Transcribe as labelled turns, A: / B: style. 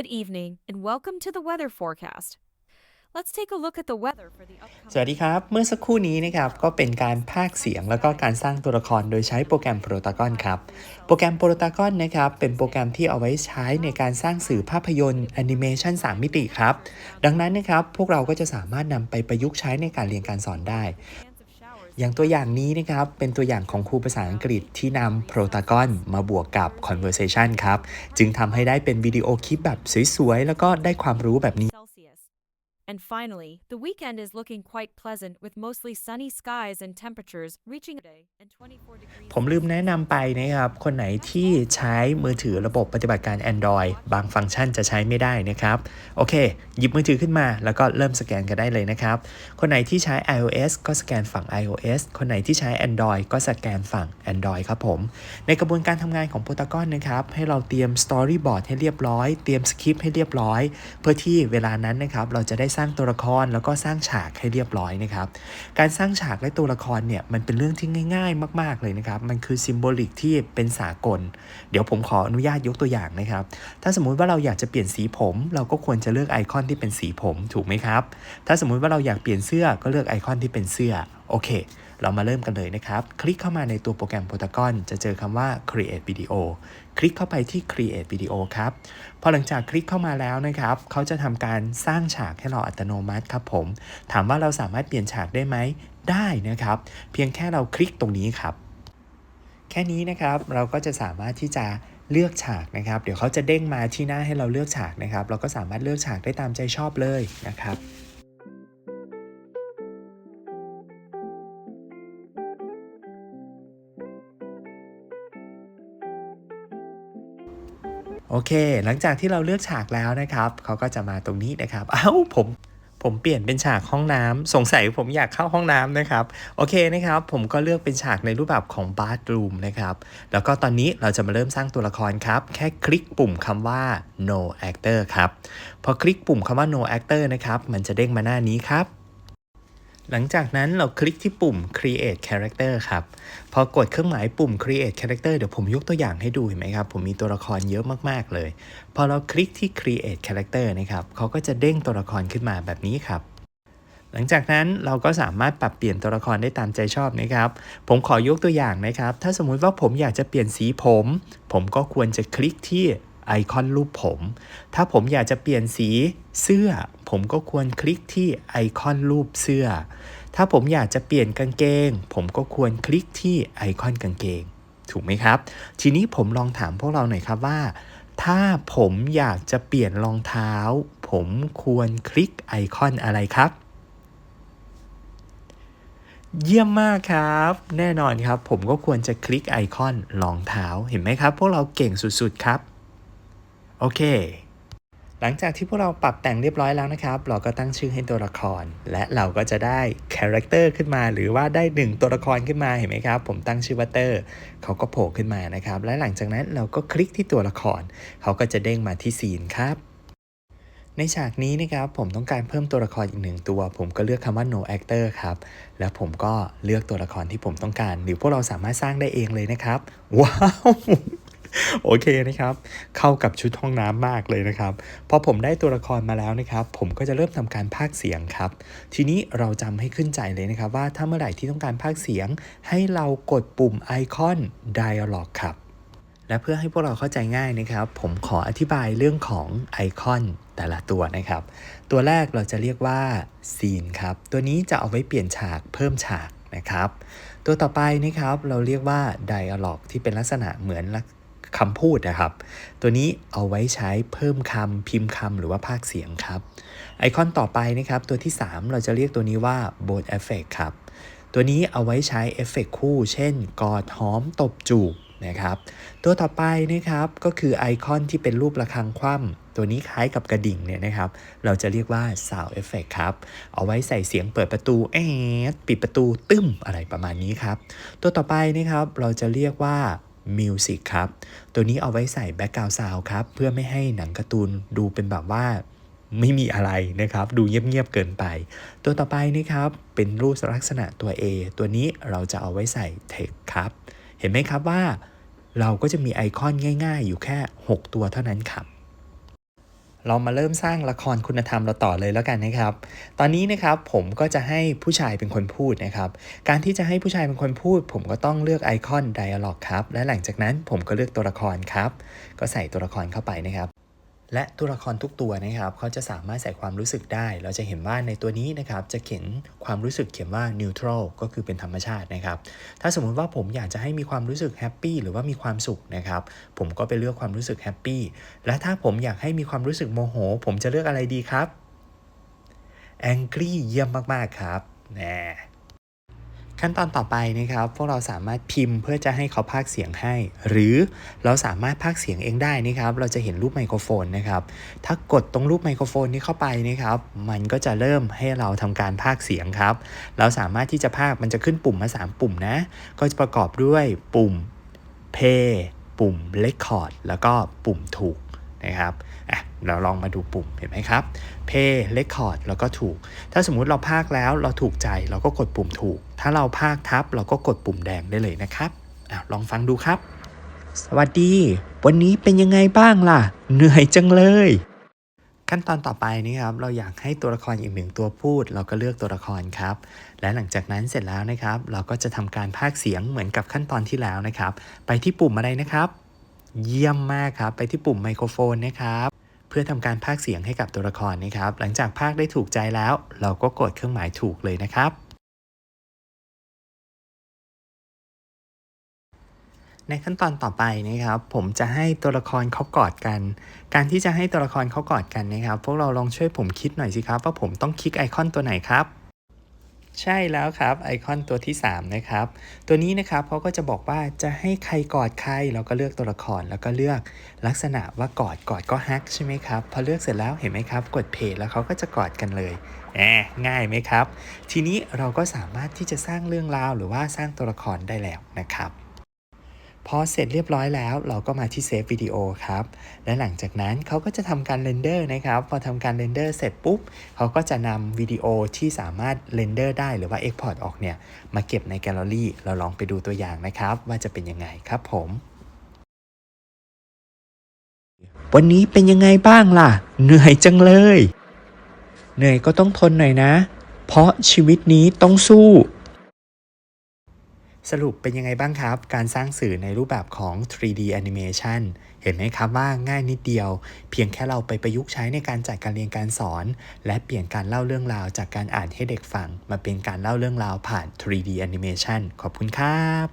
A: Good evening, and welcome to the weather forecast. Let's take a look at the weather for the upcoming.
B: สวัสดีครับ เมื่อสักครู่นี้นะครับ ก็เป็นการพากเสียงแล้วก็การสร้างตัวละครโดยใช้โปรแกรม Protagon ครับ โปรแกรม Protagon นะครับ เป็นโปรแกรมที่เอาไว้ใช้ในการสร้างสื่อภาพยนตร์แอนิเมชัน3มิติครับ ดังนั้นนะครับ พวกเราก็จะสามารถนำไปประยุกต์ใช้ในการเรียนการสอนได้ อย่างตัวอย่างนี้นะครับ เป็นตัวอย่างของครูภาษาอังกฤษที่นำโปรตากอนมาบวกกับ Conversation ครับ จึงทำให้ได้เป็นวิดีโอคลิปแบบสวยๆ แล้วก็ได้ความรู้แบบนี้
A: And finally, the weekend is looking quite pleasant with mostly sunny skies and temperatures reaching day and 24 degrees.
B: ผมลืมแนะนำไปนะครับ คนไหนที่ใช้มือถือระบบปฏิบัติการ Android บางฟังก์ชันจะใช้ไม่ได้นะครับ โอเค หยิบมือถือขึ้นมาแล้วก็เริ่มสแกนกันได้เลยนะครับ คนไหนที่ใช้ iOS ก็สแกนฝั่ง iOS คนไหนที่ใช้ Android ก็สแกนฝั่ง Android ครับผม ในกระบวนการทำงานของ Protagon นะครับ ให้เราเตรียม Storyboard ให้เรียบร้อย เตรียมสคริปต์ให้เรียบร้อย เพื่อที่เวลานั้นนะครับเราจะได้สร้างตัวละครแล้วก็สร้างฉากให้เรียบร้อยนะครับ การสร้างฉากและตัวละครเนี่ยมันเป็นเรื่องที่ง่าย ๆ มาก ๆเลยนะครับ มันคือซิมโบลิกที่เป็นสากล เดี๋ยวผมขออนุญาตยกตัวอย่างนะครับ ถ้าสมมุติว่าเราอยากจะเปลี่ยนสีผม เราก็ควรจะเลือกไอคอนที่เป็นสีผมถูกไหมครับ ถ้าสมมุติว่าเราอยากเปลี่ยนเสื้อก็เลือกไอคอนที่เป็นเสื้อโอเค เรามาเริ่มกันเลยนะครับ คลิกเข้ามาในตัวโปรแกรม Protagon จะเจอคำว่า create video คลิกเข้าไปที่ create video ครับ พอหลังจากคลิกเข้ามาแล้วนะครับ เขาจะทำการสร้างฉากให้เราอัตโนมัติครับผม ถามว่าเราสามารถเปลี่ยนฉากได้ไหม ได้นะครับ เพียงแค่เราคลิกตรงนี้ครับ แค่นี้นะครับเราก็จะสามารถที่จะเลือกฉากนะครับ เดี๋ยวเขาจะเด้งมาที่หน้าให้เราเลือกฉากนะครับ เราก็สามารถเลือกฉากได้ตามใจชอบเลยนะครับ โอเค หลังจากที่เราเลือกฉากแล้วนะครับ เขาก็จะมาตรงนี้นะครับ เอ้าผมผมเปลี่ยนเป็นฉากห้องน้ำสงสัยผมอยากเข้าห้องน้ำนะครับ โอเคนะครับ ผมก็เลือกเป็นฉากในรูปแบบของ bathroom นะครับ แล้วก็ตอนนี้เราจะมาเริ่มสร้างตัวละครครับ แค่คลิกปุ่มคำว่า no actor ครับ พอคลิกปุ่มคำว่า no actor นะครับ มันจะเด้งมาหน้านี้ครับ หลังจากนั้นเราคลิกที่ปุ่ม create character ครับ พอกดเครื่องหมายปุ่ม create character เดี๋ยวผมยกตัวอย่างให้ดูเห็นไหมครับ ผมมีตัวละครเยอะมากๆเลย พอเราคลิกที่ create character นะครับเขาก็จะเด้งตัวละครขึ้นมาแบบนี้ครับ หลังจากนั้นเราก็สามารถปรับเปลี่ยนตัวละครได้ตามใจชอบนะครับ ผมขอยกตัวอย่างนะครับ ถ้าสมมุติว่าผมอยากจะเปลี่ยนสีผม ผมก็ควรจะคลิกที่ ไอคอนรูปผม ถ้าผมอยากจะเปลี่ยนสีเสื้อ ผมก็ควรคลิกที่ไอคอนรูปเสื้อ ถ้าผมอยากจะเปลี่ยนกางเกง ผมก็ควรคลิกที่ไอคอนกางเกง ถูกไหมครับ ทีนี้ผมลองถามพวกเราหน่อยครับว่า ถ้าผมอยากจะเปลี่ยนรองเท้า ผมควรคลิกไอคอนอะไรครับเยี่ยมมากครับ แน่นอนครับ ผมก็ควรจะคลิกไอคอนรองเท้าเห็นไหมครับ พวกเราเก่งสุด ๆ ครับ โอเค หลังจากที่พวกเราปรับแต่งเรียบร้อยแล้วนะครับ เราก็ตั้งชื่อให้ตัวละคร และเราก็จะได้คาแรคเตอร์ขึ้นมา หรือว่าได้หนึ่งตัวละครขึ้นมาเห็นไหมครับ ผมตั้งชื่อว่าเตอร์เขาก็โผล่ขึ้นมานะครับ และหลังจากนั้นเราก็คลิกที่ตัวละคร เขาก็จะเด้งมาที่ซีนครับในฉากนี้นะครับผมต้องการเพิ่มตัวละครอีกหนึ่งตัว ผมก็เลือกคำว่า no actor ครับ แล้วผมก็เลือกตัวละครที่ผมต้องการ หรือพวกเราสามารถสร้างได้เองเลยนะครับ ว้าว โอเคนะครับ เข้ากับชุดห้องน้ำมากเลยนะครับ พอผมได้ตัวละครมาแล้วนะครับ ผมก็จะเริ่มทำการพากเสียงครับ ทีนี้เราจำให้ขึ้นใจเลยนะครับ ว่าถ้าเมื่อไหร่ที่ต้องการพากเสียง ให้เรากดปุ่มไอคอน dialog ครับ และเพื่อให้พวกเราเข้าใจง่ายนะครับ ผมขออธิบายเรื่องของไอคอนแต่ละตัวนะครับ ตัวแรกเราจะเรียกว่าซีนครับ ตัวนี้จะเอาไว้เปลี่ยนฉากเพิ่มฉากนะครับ ตัวต่อไปนะครับเราเรียกว่า dialog ที่เป็นลักษณะเหมือน คำพูดนะครับ ตัวนี้เอาไว้ใช้เพิ่มคำพิมพ์คำหรือว่าพากย์เสียงครับ ไอคอนต่อไปนะครับ ตัวที่ 3 เราจะเรียกตัวนี้ว่า bone effect ครับ ตัวนี้เอาไว้ใช้เอฟเฟกต์คู่ เช่น กอดหอมตบจูบนะครับตัวต่อไปนะครับก็คือไอคอนที่เป็นรูประฆังคว่ำตัวนี้คล้ายกับกระดิ่งเนี่ยนะครับ เราจะเรียกว่า Sound Effect ครับ เอาไว้ใส่เสียงเปิดประตูแอดปิดประตูตึ้มอะไรประมาณนี้ครับ ตัวต่อไปนะครับเราจะเรียกว่า Music ครับ ตัวนี้เอาไว้ใส่ Background Sound ครับ เพื่อไม่ให้หนังการ์ตูนดูเป็นแบบว่าไม่มีอะไรนะครับ ดูเงียบๆเกินไป ตัวต่อไปนะครับ เป็นรูปลักษณะตัว A ตัวนี้เราจะเอาไว้ใส่ text ครับ เห็นไหมครับว่า เราก็จะมีไอคอนง่าย ๆ อยู่แค่ 6 ตัวเท่านั้นครับ เรามาเริ่มสร้างละครคุณธรรมเราต่อเลยแล้วกันนะครับ ตอนนี้นะครับผมก็จะให้ผู้ชายเป็นคนพูดนะครับ การที่จะให้ผู้ชายเป็นคนพูด ผมก็ต้องเลือกไอคอน Dialog ครับ และหลังจากนั้นผมก็เลือกตัวละครครับ ก็ใส่ตัวละครเข้าไปนะครับ และตัวละครทุกตัวนะครับเขาจะสามารถใส่ความรู้สึกได้ เราจะเห็นว่าในตัวนี้นะครับจะเขียนความรู้สึกเขียนว่า neutral ก็คือเป็นธรรมชาตินะครับ ถ้าสมมุติว่าผมอยากจะให้มีความรู้สึกแฮปปี้หรือว่ามีความสุขนะครับ ผมก็ไปเลือกความรู้สึกแฮปปี้ และถ้าผมอยากให้มีความรู้สึกโมโห ผมจะเลือกอะไรดีครับ angry เยี่ยมมากๆครับแน่ ขั้นตอนต่อไปนะครับ พวกเราสามารถพิมพ์เพื่อจะให้เขาพากเสียงให้ หรือเราสามารถพากเสียงเองได้นะครับ เราจะเห็นรูปไมโครโฟนนะครับ ถ้ากดตรงรูปไมโครโฟนนี้เข้าไปนะครับ มันก็จะเริ่มให้เราทำการพากเสียงครับ เราสามารถที่จะพากมันจะขึ้นปุ่มมา 3 ปุ่มนะ ก็จะประกอบด้วยปุ่ม play ปุ่ม record แล้วก็ปุ่มถูก นะครับอะเราลองมาดูปุ่มเห็นไหมครับ play record แล้วก็ถูก ถ้าสมมุติเราพากย์แล้วเราถูกใจเราก็กดปุ่มถูก ถ้าเราพากย์ทับเราก็กดปุ่มแดงได้เลยนะครับอะลองฟังดูครับ สวัสดี วันนี้เป็นยังไงบ้างล่ะ เหนื่อยจังเลย ขั้นตอนต่อไปนะครับเราอยากให้ตัวละครอีกหนึ่งตัวพูด เราก็เลือกตัวละครครับ และหลังจากนั้นเสร็จแล้วนะครับ เราก็จะทำการพากย์เสียงเหมือนกับขั้นตอนที่แล้วนะครับ ไปที่ปุ่มอะไรนะครับ เยี่ยมมากครับ ไปที่ปุ่มไมโครโฟนนะครับ เพื่อทำการพากเสียงให้กับตัวละครนะครับ หลังจากพากได้ถูกใจแล้ว เราก็กดเครื่องหมายถูกเลยนะครับ ในขั้นตอนต่อไปนะครับ ผมจะให้ตัวละครเขากอดกัน การที่จะให้ตัวละครเขากอดกันนะครับ พวกเราลองช่วยผมคิดหน่อยสิครับว่าผมต้องคลิกไอคอนตัวไหนครับ ใช่แล้วครับไอคอนตัวที่ 3 นะครับ ตัวนี้นะครับเขาก็จะบอกว่าจะให้ใครกอดใครเราก็เลือกตัวละครแล้วก็เลือกลักษณะว่ากอดกอดก็ฮักใช่ไหมครับ พอเลือกเสร็จแล้วเห็นไหมครับ กดเพจแล้วเขาก็จะกอดกันเลยแหมง่ายไหมครับ ทีนี้เราก็สามารถที่จะสร้างเรื่องราวหรือว่าสร้างตัวละครได้แล้วนะครับ พอเสร็จเรียบร้อยแล้วเราก็มาที่เซฟวิดีโอครับ และหลังจากนั้นเขาก็จะทำการเรนเดอร์นะครับ พอทำการเรนเดอร์เสร็จปุ๊บเขาก็จะนำวิดีโอที่สามารถเรนเดอร์ได้หรือว่า Export ออกเนี่ย มาเก็บในแกลเลอรี่ เราลองไปดูตัวอย่างนะครับ ว่าจะเป็นยังไงครับผม วันนี้เป็นยังไงบ้างล่ะ เหนื่อยจังเลย เหนื่อยก็ต้องทนหน่อยนะ เพราะชีวิตนี้ต้องสู้ สรุปเป็นยังไงบ้างครับ การสร้างสื่อในรูปแบบของ 3D animation เห็นไหมครับว่าง่ายนิดเดียว เพียงแค่เราไปประยุกต์ใช้ในการจัดการเรียนการสอน และเปลี่ยนการเล่าเรื่องราวจากการอ่านให้เด็กฟัง มาเป็นการเล่าเรื่องราวผ่าน 3D animation ขอบคุณครับ